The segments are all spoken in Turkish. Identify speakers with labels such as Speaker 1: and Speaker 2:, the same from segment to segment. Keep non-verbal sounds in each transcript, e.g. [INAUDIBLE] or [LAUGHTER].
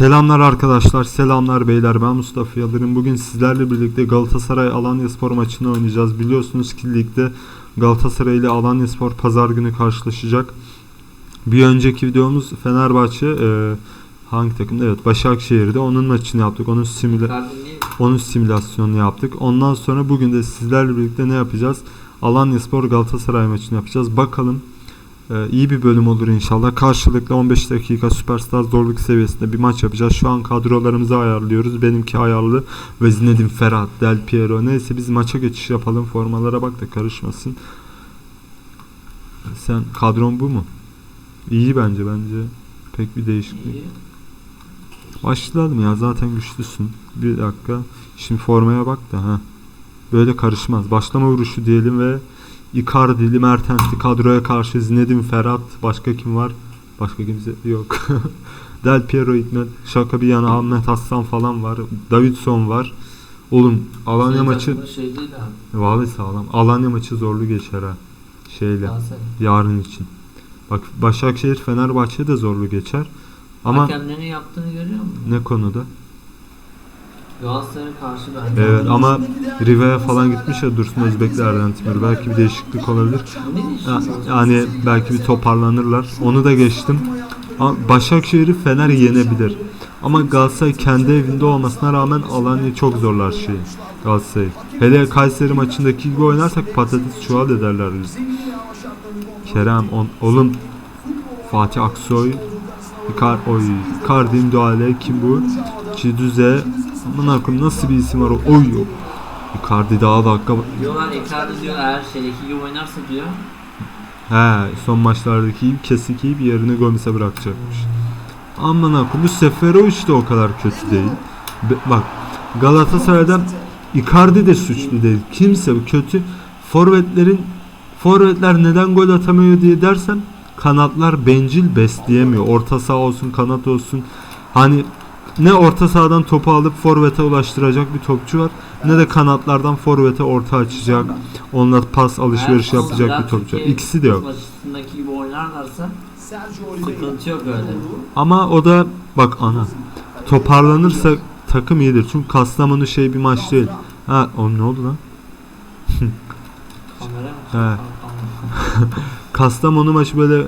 Speaker 1: Selamlar arkadaşlar, selamlar beyler. Ben Mustafa Yıldırım. Bugün sizlerle birlikte Galatasaray Alanyaspor maçını oynayacağız. Biliyorsunuz ki ligde Galatasaray ile Alanyaspor pazar günü karşılaşacak. Bir önceki videomuz Fenerbahçe e, hangi takımda? Evet, Başakşehir'de. Onun maçını yaptık. Onun simüle onun simülasyonunu yaptık. Ondan sonra bugün de sizlerle birlikte ne yapacağız? Alanyaspor Galatasaray maçını yapacağız. Bakalım e, iyi bir bölüm olur inşallah. Karşılıklı 15 dakika Süperstar zorluk seviyesinde bir maç yapacağız. Şu an kadrolarımızı ayarlıyoruz. Benimki ayarlı. Ve Zinedine Ferhat, Del Piero. Neyse biz maça geçiş yapalım. Formalara bak da karışmasın. Sen kadron bu mu? İyi bence bence. Pek bir değişiklik.
Speaker 2: iyi.
Speaker 1: Başlayalım ya zaten güçlüsün. Bir dakika. Şimdi formaya bak da ha. Böyle karışmaz. Başlama vuruşu diyelim ve Icardi'li Mertens'li kadroya karşı Zinedine Ferhat. Başka kim var? Başka kimse yok. [LAUGHS] Del Piero Hikmet. Şaka bir yana Ahmet Hassan falan var. Davidson var. Oğlum Alanya
Speaker 2: Senin
Speaker 1: maçı
Speaker 2: Şey değil abi.
Speaker 1: vallahi sağlam. Alanya maçı zorlu geçer ha. Şeyle
Speaker 2: Galatasaray.
Speaker 1: yarın için. Bak Başakşehir Fenerbahçe de zorlu geçer. Ama
Speaker 2: Hakemlerin yaptığını görüyor musun?
Speaker 1: ne konuda?
Speaker 2: Galatasaray'a karşı bence.
Speaker 1: Evet ama Rive'ye falan gitmiş ya Dursun Özbeklerden Timur. Belki bir değişiklik olabilir. Ya- Yani belki bir toparlanırlar. Onu da geçtim. Ama Başakşehir'i Fener yenebilir. Ama Galatasaray kendi evinde olmasına rağmen Alanya'yı çok zorlar şey. Galatasaray. Hele Kayseri maçındaki gibi oynarsak patates çuval ederler biz. Kerem, on, oğlum Fatih Aksoy, Ikar, oy, müdahale, kim bu? Çidüze, aman akım nasıl bir isim var o, oy, Icardi daha dakika,
Speaker 2: Diyorlar Icardi diyor eğer şeydeki gibi oynarsa diyor.
Speaker 1: He son maçlardaki kesik yiyip yerini Gomis'e bırakacakmış. Aman akım bu Seferovic de o kadar kötü değil. Be- bak Galatasaray'dan Icardi de suçlu değil. Kimse bu kötü forvetlerin forvetler neden gol atamıyor diye dersem kanatlar bencil besleyemiyor. Orta saha olsun kanat olsun. Hani ne orta sahadan topu alıp forvete ulaştıracak bir topçu var ne de kanatlardan forvete orta açacak. Onlar pas alışveriş
Speaker 2: Eğer
Speaker 1: yapacak bir topçu.
Speaker 2: Türkiye
Speaker 1: İkisi de yok.
Speaker 2: Maçındaki gibi oynarlarsa sıkıntı yok öyle.
Speaker 1: Ama o da bak ana toparlanırsa takım iyidir. Çünkü Kastamonu şey bir maç değil. Ha o ne oldu lan?
Speaker 2: Kamera
Speaker 1: He. [LAUGHS]
Speaker 2: mı?
Speaker 1: Kastamonu maçı böyle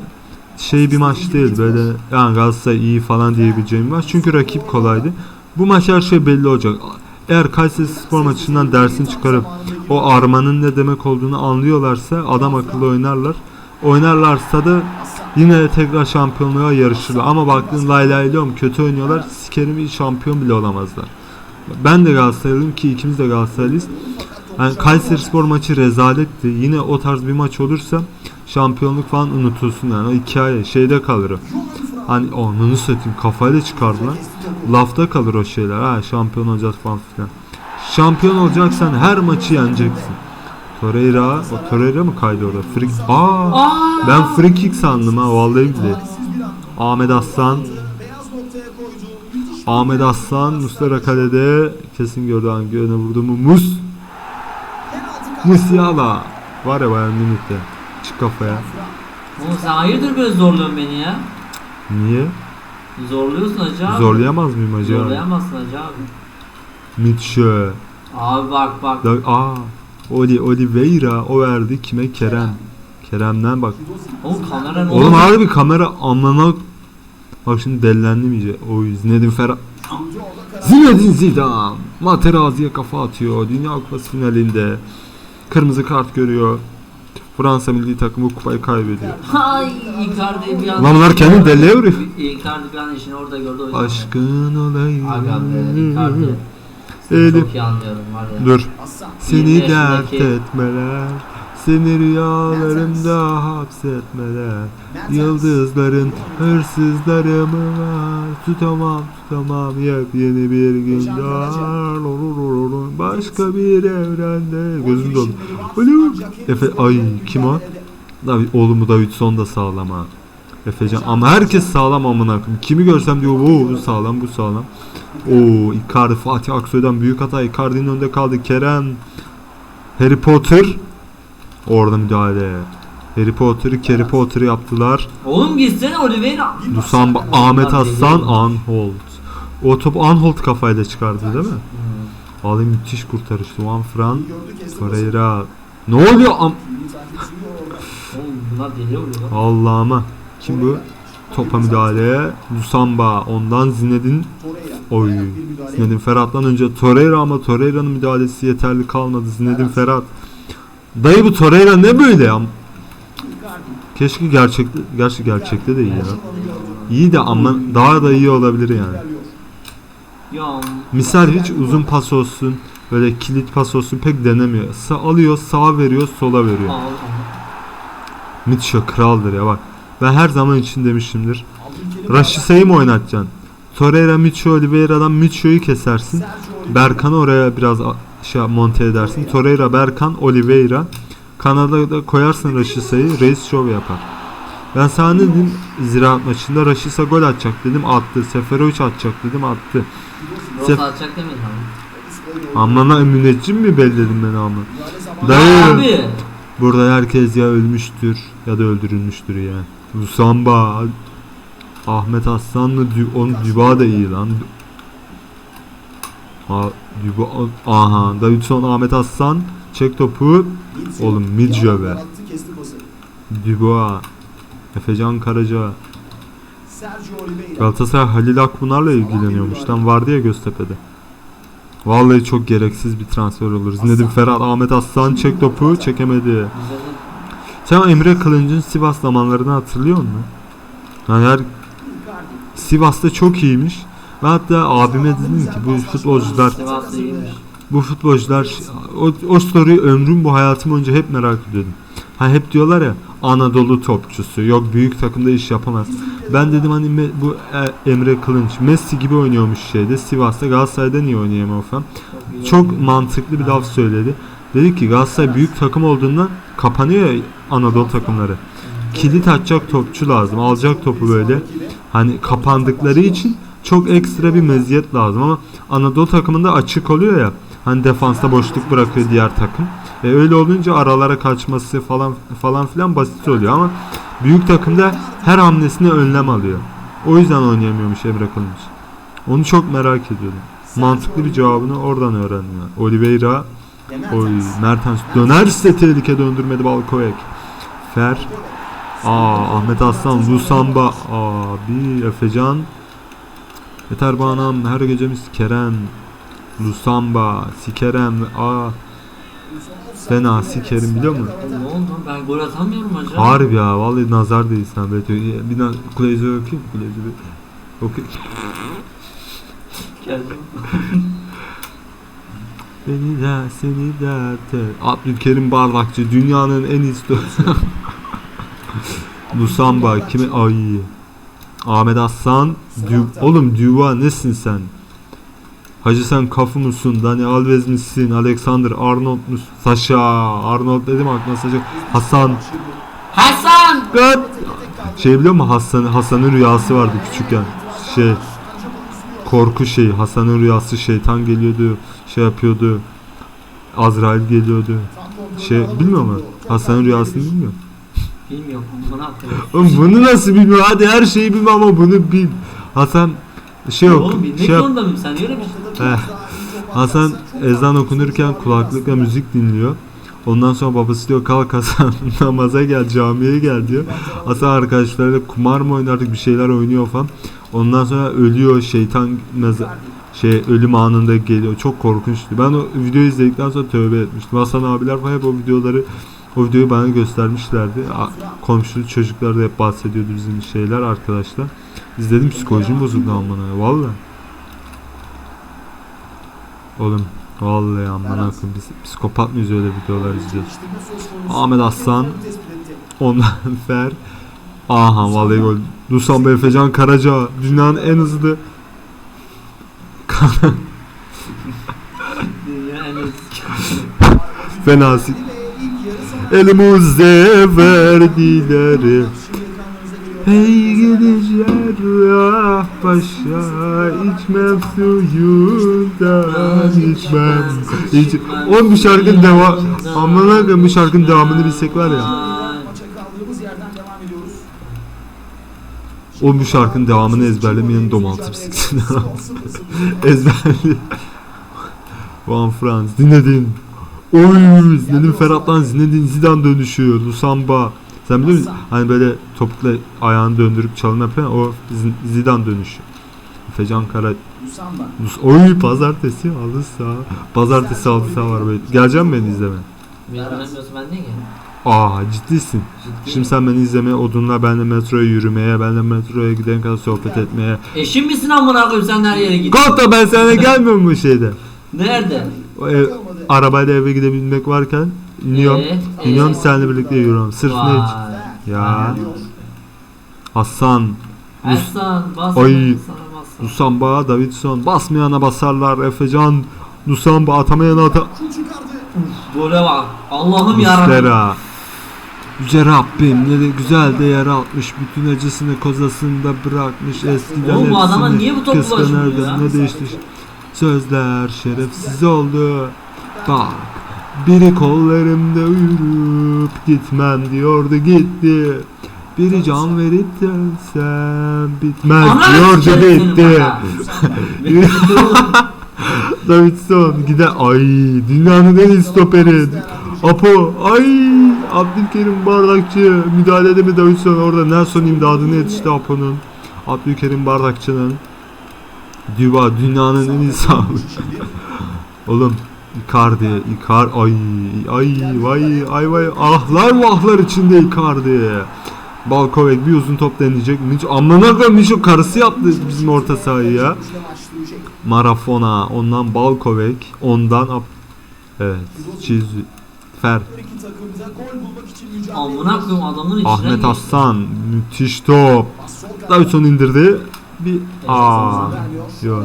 Speaker 1: şey bir maç değil. Böyle yani Galatasaray iyi falan diyebileceğim bir maç. Çünkü rakip kolaydı. Bu maç her şey belli olacak. Eğer Kayseri Spor maçından dersini çıkarıp o armanın ne demek olduğunu anlıyorlarsa adam akıllı oynarlar. Oynarlarsa da yine tekrar şampiyonluğa yarışırlar. Ama baktığın lay lay lom kötü oynuyorlar. Sikerim şampiyon bile olamazlar. Ben de Galatasaraylıyım ki ikimiz de Galatasaraylıyız. Yani Kayseri Spor maçı rezaletti. Yine o tarz bir maç olursa şampiyonluk falan unutulsun yani. O hikaye şeyde kalır o. Hani onu satayım kafayla çıkardılar. Lafta kalır o şeyler. Ha şampiyon olacağız falan filan. Şampiyon olacaksan her maçı yeneceksin. Torreira, o Torreira mı kaydı orada? Free, aa,
Speaker 2: Aa!
Speaker 1: ben free kick sandım ha vallahi billahi. Ahmet Aslan, Ahmet Aslan, Muslera kalede kesin gördü hangi öne vurdu mu? Mus, Musiala. Var ya Bayern Münih'te. Çık kafaya.
Speaker 2: Oğlum sen hayırdır böyle zorluyorsun beni ya?
Speaker 1: Niye?
Speaker 2: Zorluyorsun hacı abi.
Speaker 1: Zorlayamaz mıyım acaba?
Speaker 2: Zorlayamazsın hacı abi.
Speaker 1: Mitchell.
Speaker 2: Abi bak bak.
Speaker 1: Da, aa, Oli, Oliveira o verdi kime? Kerem. Kerem'den bak.
Speaker 2: Oğlum kamera ne
Speaker 1: Oğlum harbi kamera amına Bak şimdi delilendim iyice. Oy Zinedine Ferhat. Zinedine Zidane. Materazzi'ye kafa atıyor. Dünya Kupası finalinde. Kırmızı kart görüyor. Fransa milli takımı kupayı kaybediyor.
Speaker 2: Hay Icardi bir an.
Speaker 1: Lan bunlar kendini deliye vuruyor.
Speaker 2: Icardi bir an işini orada gördü o yüzden.
Speaker 1: Aşkın olayım.
Speaker 2: Aga be Icardi. Seni
Speaker 1: Elim.
Speaker 2: çok iyi anlıyorum var ya.
Speaker 1: Dur. Seni
Speaker 2: 20
Speaker 1: dert etmeler. Seni rüyalarımda hapsetmeler. Yıldızların hırsızları mı var? Tutamam tutamam yepyeni bir gün daha. Başka bir evrende. Gözüm dolu. Alo. Efe, ay kim o? David, oğlumu Davidson da sağlam ha. Efecan ama herkes sağlam amına. Kimi görsem diyor bu sağlam bu sağlam. Oo Icardi Fatih Aksoy'dan büyük hata. Icardi'nin önünde kaldı. Kerem Harry Potter orada müdahale. Harry Potter'ı Harry Potter'ı yaptılar.
Speaker 2: Oğlum gitsene Oliveira.
Speaker 1: Dusan Ahmet Hassan Anhold. O topu Anholt kafayla çıkardı değil mi?
Speaker 2: Hmm.
Speaker 1: Vallahi müthiş kurtarış. Juan Fran, Torreira. Ne oluyor? Am. Allah'ıma. Kim bu? Topa müdahale. Lusamba. Ondan.
Speaker 3: Torreira.
Speaker 1: Oy. Zinedine Ferhat'tan önce Torreira ama Torreira'nın müdahalesi yeterli kalmadı. Zinedine Ferhat. Dayı bu Torreira ne böyle ya? Keşke gerçekte, gerçi gerçekte de iyi ya. İyi de ama daha da iyi olabilir yani. Misal hiç uzun pas olsun, böyle kilit pas olsun pek denemiyor. Sağ alıyor, sağa veriyor, sola veriyor. Mitchell kraldır ya bak. Ben her zaman için demişimdir. Raşisa'yı mı oynatacaksın? Torreira, Mitchell, Oliveira'dan Mitchell'ü kesersin. Berkan'ı oraya biraz şey monte edersin. Torreira, Berkan, Oliveira. Kanada'da koyarsın Raşisa'yı. Reis şov yapar. Ben sana dedim Ziraat maçında Raşisa gol atacak dedim attı. Seferovic atacak dedim attı.
Speaker 2: Rosa
Speaker 1: Sef-
Speaker 2: atacak demeyin abi.
Speaker 1: Amına müneccim mi belledim beni ama. Dayı.
Speaker 2: Abi.
Speaker 1: Burada herkes ya ölmüştür ya da öldürülmüştür ya. Musamba, Ahmet Aslan'la Dü onun Düba da iyi lan. Ha, Düba, aha, Davidson, Ahmet Aslan, çek topu. Oğlum,
Speaker 3: Yalan
Speaker 1: be. Düba, Efecan Karaca. Galatasaray Halil Akpınar'la ilgileniyormuş lan vardı ya Göztepe'de. Vallahi çok gereksiz bir transfer olur. Zinedine Ferhat, Ahmet Aslan çek topu, çekemedi. Sen Emre Kılınç'ın Sivas zamanlarını hatırlıyor musun? Yani her. Sivas'ta çok iyiymiş. Ben hatta abime dedim ki bu futbolcular bu futbolcular o, o soruyu ömrüm bu hayatım boyunca hep merak ediyordum. Ha hep diyorlar ya Anadolu topçusu yok büyük takımda iş yapamaz. Ben dedim hani bu e, Emre Kılınç Messi gibi oynuyormuş şeyde Sivas'ta Galatasaray'da niye oynayamıyor falan. Çok mantıklı bir laf söyledi. Dedi ki Galatasaray büyük takım olduğundan kapanıyor Anadolu takımları. Kilit atacak topçu lazım. Alacak topu böyle. Hani kapandıkları için çok ekstra bir meziyet lazım ama Anadolu takımında açık oluyor ya. Hani defansta boşluk bırakıyor diğer takım. E öyle olunca aralara kaçması falan falan filan basit oluyor ama büyük takımda her hamlesine önlem alıyor. O yüzden oynayamıyormuş Emre Kılınç. Onu çok merak ediyordum. Mantıklı bir cevabını oradan öğrendim. Yani. Oliveira, oy Mertens dönerse tehlike döndürmedi Balkoyek. Fer, aa Ahmet Aslan, Lusamba, abi Efecan. Yeter banam her gecemiz Kerem, Lusamba, Sikerem, aa fena Sikerim biliyor musun?
Speaker 2: Ne oldu? Ben gol atamıyorum acaba.
Speaker 1: Harbi ya vallahi nazar değilsen Beto. Bir daha Kuleyze okuyayım. Kuleyze bir.
Speaker 2: Geldim. [LAUGHS]
Speaker 1: Beni de seni de te. Abdülkerim Bardakçı dünyanın en iyisi. Musamba [LAUGHS] kimi ay. Ahmet Aslan Dü oğlum Düva nesin sen? Hacı sen kafu musun? Dani Alves misin? Alexander Arnold musun? Saşa Arnold dedim aklına Saşa. Hasan
Speaker 2: Hasan!
Speaker 1: Gıt. Şey biliyor musun Hasan Hasan'ın rüyası vardı küçükken. Şey korku şeyi Hasan'ın rüyası şeytan geliyordu şey yapıyordu Azrail geliyordu şey bilmiyor musun Hasan'ın rüyasını bilmiyor
Speaker 2: Bilmiyorum. Bana hatırlıyorum.
Speaker 1: Oğlum bunu nasıl bilmiyor hadi her şeyi bilmem ama bunu bil Hasan şey yok
Speaker 2: Oğlum bilmek
Speaker 1: şey
Speaker 2: zorunda mıyım? Sen öyle mi?
Speaker 1: Eh, Hasan ezan okunurken kulaklıkla müzik dinliyor Ondan sonra babası diyor kalk Hasan [LAUGHS] namaza gel camiye gel diyor. Hasan arkadaşlarıyla kumar mı oynardık bir şeyler oynuyor falan. Ondan sonra ölüyor şeytan meza şey ölüm anında geliyor. Çok korkunçtu. Ben o videoyu izledikten sonra tövbe etmiştim. Hasan abiler falan hep o videoları o videoyu bana göstermişlerdi. A- Komşu çocuklar da hep bahsediyordu bizim şeyler arkadaşlar. İzledim psikolojim bozuldu amına. Valla. Oğlum vallahi amına biz psikopat mıyız öyle videolar izliyoruz. Ahmet Aslan ondan [LAUGHS] Fer Aha vallahi gol. Dusan Efecan Karaca dünyanın en hızlı [LAUGHS] fenası. Elimize verdiler. Hey gideceğim paşa içmem suyundan içmem. İç... Oğlum bu şarkının devam... Amına koyayım bu şarkının devamını bilsek var ya. O bu şarkının devamını ezberlemeyen domaltıp siksin. [LAUGHS] Ezberli. Van Frans dinledin. Oy Zinedine Ferhat'tan Zinedine Zidane dönüşüyor. Lusamba. Sen biliyor musun? Hani böyle topukla ayağını döndürüp çalım yapan o Zidane dönüşü. Efecan Kara
Speaker 3: Musamba.
Speaker 1: Lus- Oy pazartesi aldı sağ. Pazartesi aldı sağ var böyle. Geleceğim beni izleme.
Speaker 2: Bilmiyorsun ben niye geldim?
Speaker 1: Aa ciddisin.
Speaker 2: Ciddi.
Speaker 1: Şimdi sen beni izlemeye, odunla benle metroya yürümeye, benle metroya giden kadar sohbet etmeye.
Speaker 2: Eşin misin amına koyayım sen her yere git.
Speaker 1: Kalk da ben sana gelmiyorum bu şeyde.
Speaker 2: Nerede?
Speaker 1: O ev, arabayla eve gidebilmek varken iniyorum.
Speaker 2: Ee?
Speaker 1: İniyorum
Speaker 2: Ee?
Speaker 1: seninle birlikte yürüyorum. Sırf ne için?
Speaker 2: Vay.
Speaker 1: Ya Hasan,
Speaker 2: bas.
Speaker 1: Ay. Lusamba, Davidson basmayana basarlar. Efecan, Lusamba atamayana ata...
Speaker 2: Gole bak. Allah'ım yarabbim.
Speaker 1: Yüce Rabbim ne de güzel de yer atmış. Bütün acısını kozasında bırakmış. Eskiden
Speaker 2: Oğlum bu adama
Speaker 1: hepsini
Speaker 2: niye bu ya?
Speaker 1: Ne değişti? Sözler şerefsiz oldu. Bak biri kollarımda uyurup gitmem diyordu gitti. Biri can verip dönsem bitmez
Speaker 2: Ananı
Speaker 1: diyordu gitti. [LAUGHS] Davidson gider. Ay dünyanın en iyi stoperi. Apo. Ay Abdülkerim Bardakçı. Müdahale edemedi Davidson orada. Nelson imdadına yetişti Apo'nun. Abdülkerim Bardakçı'nın. Düba dünyanın en iyi sağ. Oğlum Icardi, Icar, ay, ay, vay, ay, vay, ahlar vahlar içinde Icardi. Balkovek bir uzun top deneyecek. Hiç amına koyayım o karısı yaptı bizim orta sahayı ya. Marafona, ondan Balkovek, ondan Ap- Evet, Çiz Fer,
Speaker 2: Amına koyayım adamın içine
Speaker 1: Ahmet. Aslan, müthiş top. Davidson indirdi. Bir aa, yok.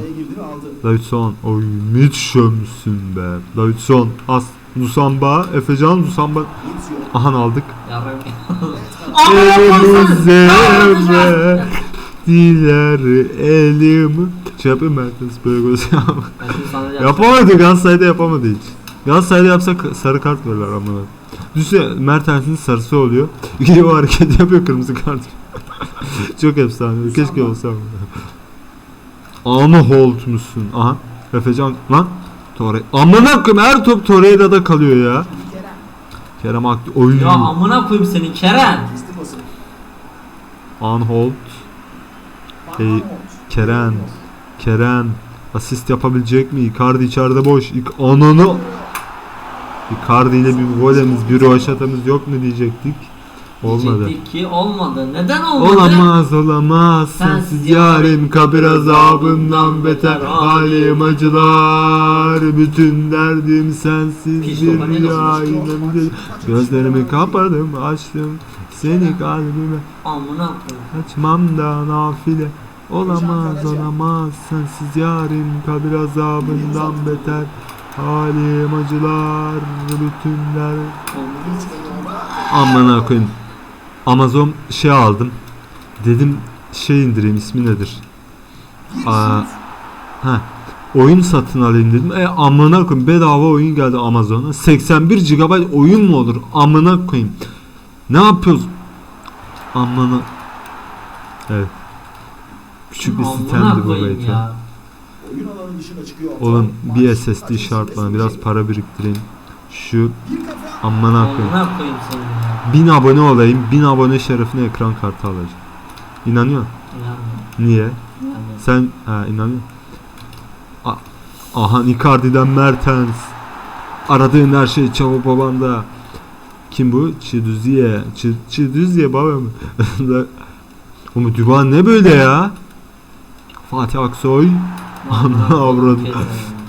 Speaker 1: Davidson, oy müthiş şömsün be. Davidson, As, Nusamba, Efecan, Nusamba. Ahan aldık. Elimize diler elim. Şey yapayım Mertens böyle göz. Yapamadı Galatasaray'da yapamadı hiç. Galatasaray'da yapsa k- sarı kart verirler ama. Düşünsene Mertens'in sarısı oluyor. [LAUGHS] Gidiyor hareket yapıyor kırmızı kart. [LAUGHS] Çok efsane. Keşke olsa. Ama Holt musun? Aha. Efecan lan. Torre. Amına koyayım her top Torreira'da kalıyor ya.
Speaker 3: Kerem.
Speaker 1: Kerem Aktü. Oy.
Speaker 2: Ya amına koyayım senin Kerem.
Speaker 1: Anholt.
Speaker 3: Aanholt.
Speaker 1: Kerem. Kerem. Asist yapabilecek mi? Icardi içeride boş. İk Ananı. Icardi ile bir golemiz, bir roşatamız yok mu diyecektik. Olmadı.
Speaker 2: Diyecektik ki olmadı. Neden olmadı?
Speaker 1: Olamaz olamaz.
Speaker 2: Sensiz
Speaker 1: sensiz yarim kabir azabından beter. halim acılar. Bütün derdim sensiz bir
Speaker 2: baba, ne
Speaker 1: rüya
Speaker 2: diyorsun?
Speaker 1: inemdir gözlerimi kapadım açtım. Seni kalbime
Speaker 2: Amına
Speaker 1: açmam da nafile. Olamaz olamaz. Sensiz yarim kabir azabından beter. Halim acılar. Bütün derdim Amına koyayım. Amazon şey aldım. Dedim şey indireyim ismi nedir? Aa, ha. Oyun satın alayım dedim. E amına koyayım bedava oyun geldi Amazon'a. 81 GB oyun mu olur? Amına koyayım. Ne yapıyoruz? Amına. Evet. Küçük bir sistemdi bu belki.
Speaker 2: ya.
Speaker 3: Oyun alanı dışına çıkıyor.
Speaker 1: Oğlum bir SSD şart bana. Biraz para biriktireyim. Şu amına koyayım.
Speaker 2: Amına koyayım seni ya.
Speaker 1: 1000 abone olayım. 1000 abone şerefine ekran kartı alacağım. İnanıyor musun?
Speaker 2: İnanmıyorum.
Speaker 1: Niye?
Speaker 2: İnanmıyorum.
Speaker 1: Sen ha inanıyor? A- Aha Icardi'den Mertens. Aradığın her şey çabuk babanda. Kim bu? Çiduziye. Çi- Çiduziye baba mı? Oğlum Duban ne böyle ya? Fatih Aksoy. Avradım.
Speaker 2: Kerem.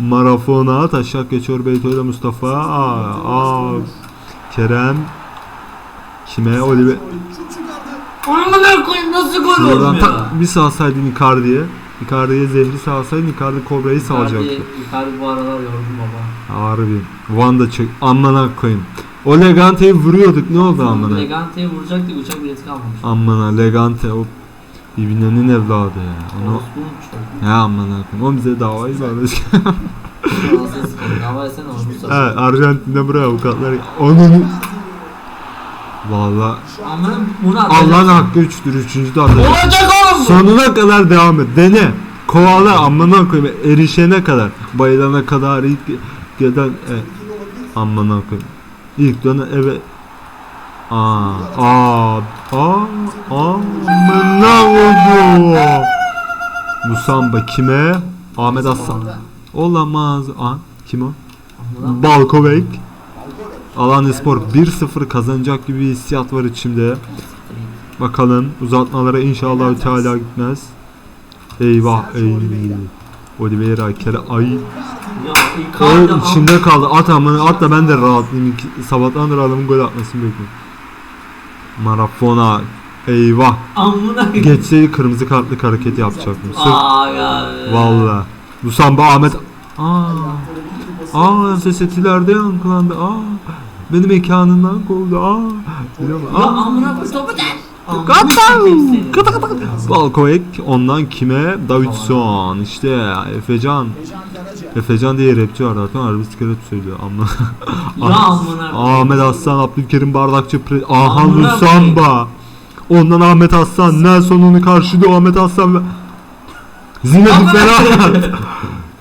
Speaker 1: Marafona. Taşak geçiyor Beytoy'la Mustafa. Aa, aa, Kerem. Kime? Oliver.
Speaker 2: Amına koyayım nasıl gol
Speaker 1: Oradan
Speaker 2: olmuyor?
Speaker 1: tak bir salsaydın Icardi'ye. Icardi'ye zehri salsaydın Icardi Kobra'yı salacaktı.
Speaker 2: Icardi, Icardi bu aralar yordu baba.
Speaker 1: Harbi. Van da çek. Amına koyayım. O Legante'yi vuruyorduk. Ne oldu amına?
Speaker 2: Legante'ye vuracaktık uçak bileti kalmamış.
Speaker 1: Amına Legante o İbne'nin evladı ya. Onu
Speaker 2: Orospu'nun
Speaker 1: ya amına koyayım. O bize davayı
Speaker 2: etsene onu bu
Speaker 1: evet. Arjantin'de buraya avukatlar. Onun Valla
Speaker 2: bunu
Speaker 1: Allah'ın hakkı 3'tür. 3. de atacak.
Speaker 2: Olacak oğlum?
Speaker 1: Sonuna kadar devam et. Dene. Kovala amına koyayım. Erişene kadar. Bayılana kadar ilk gelen e, amına koyayım. İlk dönen eve Aa, aa, aa, amına koyduğum. Musamba kime? Ahmet Aslan. Olamaz. Aa, kim o? Balkovek. Alanya Spor 1-0 kazanacak gibi bir hissiyat var içimde. Bakalım uzatmalara inşallah Teala gitmez. Eyvah ey. Oliveira kere ay. O içimde kaldı. At amına at da ben de rahatlayayım. Sabahtandır adamın gol atmasını bekliyorum. Marafona. Eyvah.
Speaker 2: Amına
Speaker 1: Geçseydi kırmızı kartlık hareket yapacaktım. Sırf valla. Bu samba Ahmet. Aa. Aa sesetilerde yankılandı. Aa. Beni mekanından kovdu. Aa. Biliyor musun?
Speaker 2: Ya
Speaker 1: Aa.
Speaker 2: amına koy topu der.
Speaker 1: Kata! Balkoek ondan kime? Davidson işte Efecan. Efecan diye rapçi var zaten arabesk rap söylüyor ama.
Speaker 2: Ya amına.
Speaker 1: Ahmet Aslan, Abdülkerim Bardakçı, Pre- Ahan
Speaker 2: Amına
Speaker 1: Lusamba. Ondan Ahmet Aslan, Nelson onu karşılıyor Ahmet Aslan ve Zinedine
Speaker 2: Amına
Speaker 1: Ferhat.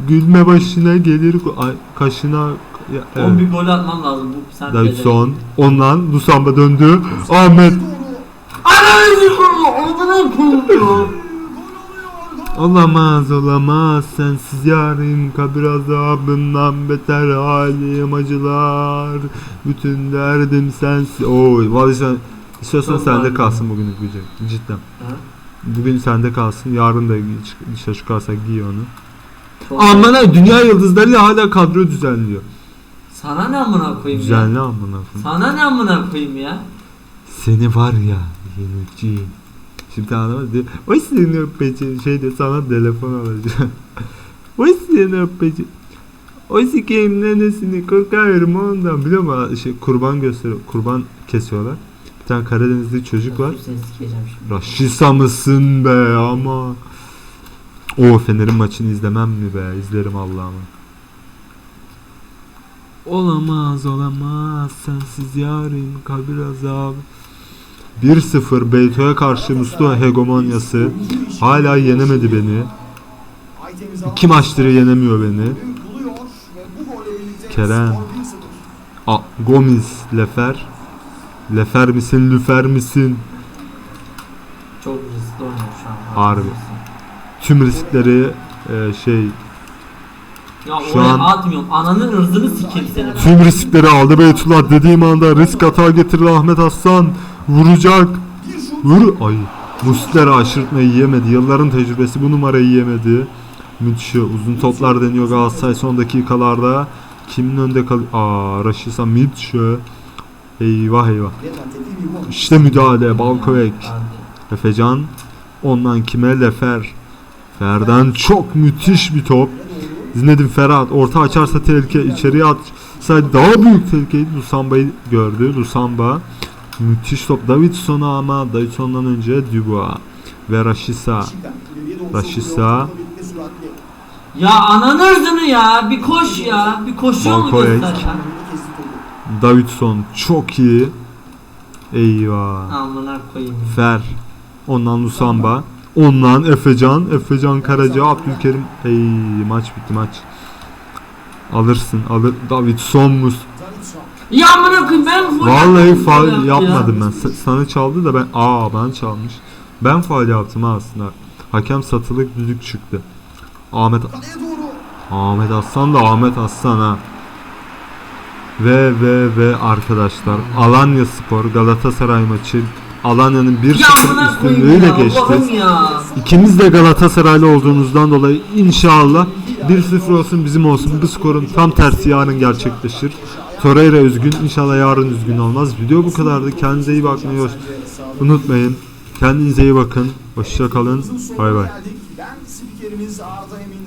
Speaker 1: Gülme başına gelir ay, kaşına ya, evet.
Speaker 2: bir gol atmam lazım. Bu sen
Speaker 1: Davidson ondan Lusamba döndü. Ahmet. Olamaz olamaz. Sensiz yarim kabir azabından beter halim acılar. Bütün derdim sensiz Oy vallahi sen istiyorsan sende kalsın bugünlük gücü cidden.
Speaker 2: Ha?
Speaker 1: Bugün sende kalsın yarın da dışarı çıkarsak giy onu. Ha dünya yıldızlarıyla hala kadro düzenliyor
Speaker 2: Sana ne amına koyayım ya?
Speaker 1: Düzenli amına koyayım
Speaker 2: Sana ne amına koyayım ya?
Speaker 1: Seni var ya yenici Şimdi anlamadı diyor. Oy seni öpeci şey de sana telefon alacağım. [LAUGHS] Oy seni öpeci. Oy sikeyim nenesini korkarım ondan biliyor musun? Şey, kurban gösteriyor. Kurban kesiyorlar. Bir tane Karadenizli çocuk var. Raşisa mısın be ama. O Fener'in maçını izlemem mi be? İzlerim Allah'ıma. Olamaz olamaz sensiz yarim kabir azabı. 1-0 Beyto'ya karşı Mustafa hegemonyası hala yenemedi beni. İki maçtır yenemiyor beni. Kerem.
Speaker 3: skor 1-0.
Speaker 1: A, Gomis, Lefer. Lefer misin, Lüfer misin?
Speaker 2: Çok riskli oynuyor şu an.
Speaker 1: Harbi. Tüm riskleri e, şey
Speaker 2: Ya
Speaker 1: Şu
Speaker 2: oraya
Speaker 1: an-
Speaker 2: atmıyorum. Ananın ırzını sikeyim seni.
Speaker 1: Tüm riskleri aldı Beytullah. Dediğim anda risk hata getirdi Ahmet Aslan. Vuracak. Vur. Ay Muslera aşırtmayı yiyemedi. Yılların tecrübesi bu numarayı yiyemedi. Müthiş. Uzun toplar deniyor Galatasaray son dakikalarda. Kimin önde kal aa Raşisa müthiş. Eyvah eyvah. İşte müdahale. Balkovek. Efecan ondan kime? Lefer. Ferden çok müthiş bir top Zinedine Ferhat orta açarsa tehlike içeriye atsaydı daha büyük tehlikeydi. Lusamba'yı gördü. Lusamba müthiş top. Davidson'a ama Davidson'dan önce Dubois ve.
Speaker 3: Birlikte süratli.
Speaker 2: Ya ananın ırzını ya. Bir koş ya. Bir koşuyor mu
Speaker 1: Balkoyek.
Speaker 2: göster?
Speaker 3: Önünü kesti topu.
Speaker 1: Davidson çok iyi. Eyvah.
Speaker 2: Amına koyayım.
Speaker 1: Fer. Ondan Lusamba. Ondan Efecan. Efecan Karaca. Abdülkerim. Ey maç bitti maç. Alırsın. Alır. Davidson.
Speaker 3: Davidson.
Speaker 2: Ya koyayım ben
Speaker 1: Vallahi
Speaker 2: yaptım,
Speaker 1: faul yapmadım
Speaker 2: ya.
Speaker 1: ben. Sa- Sana çaldı da ben aa ben çalmış. Ben faul yaptım ha aslında. Hakem satılık düdük çıktı. Ahmet. Ahmet Aslan da Ahmet Aslan ha. Ve ve ve arkadaşlar Alanya Spor Galatasaray maçı Alanya'nın 1-0
Speaker 2: Ya amına koyayım
Speaker 1: üstünlüğüyle
Speaker 2: ya.
Speaker 1: geçti.
Speaker 2: Ya.
Speaker 1: İkimiz de Galatasaraylı olduğunuzdan dolayı inşallah 1-0 olsun bizim olsun. Bu skorun tam tersi yarın gerçekleşir. Torreira üzgün. İnşallah yarın üzgün olmaz. Video bu kadardı. Kendinize iyi bakmayı unutmayın. Kendinize iyi bakın. Hoşça kalın. Bay bay.
Speaker 3: Ben spikerimiz Arda Emin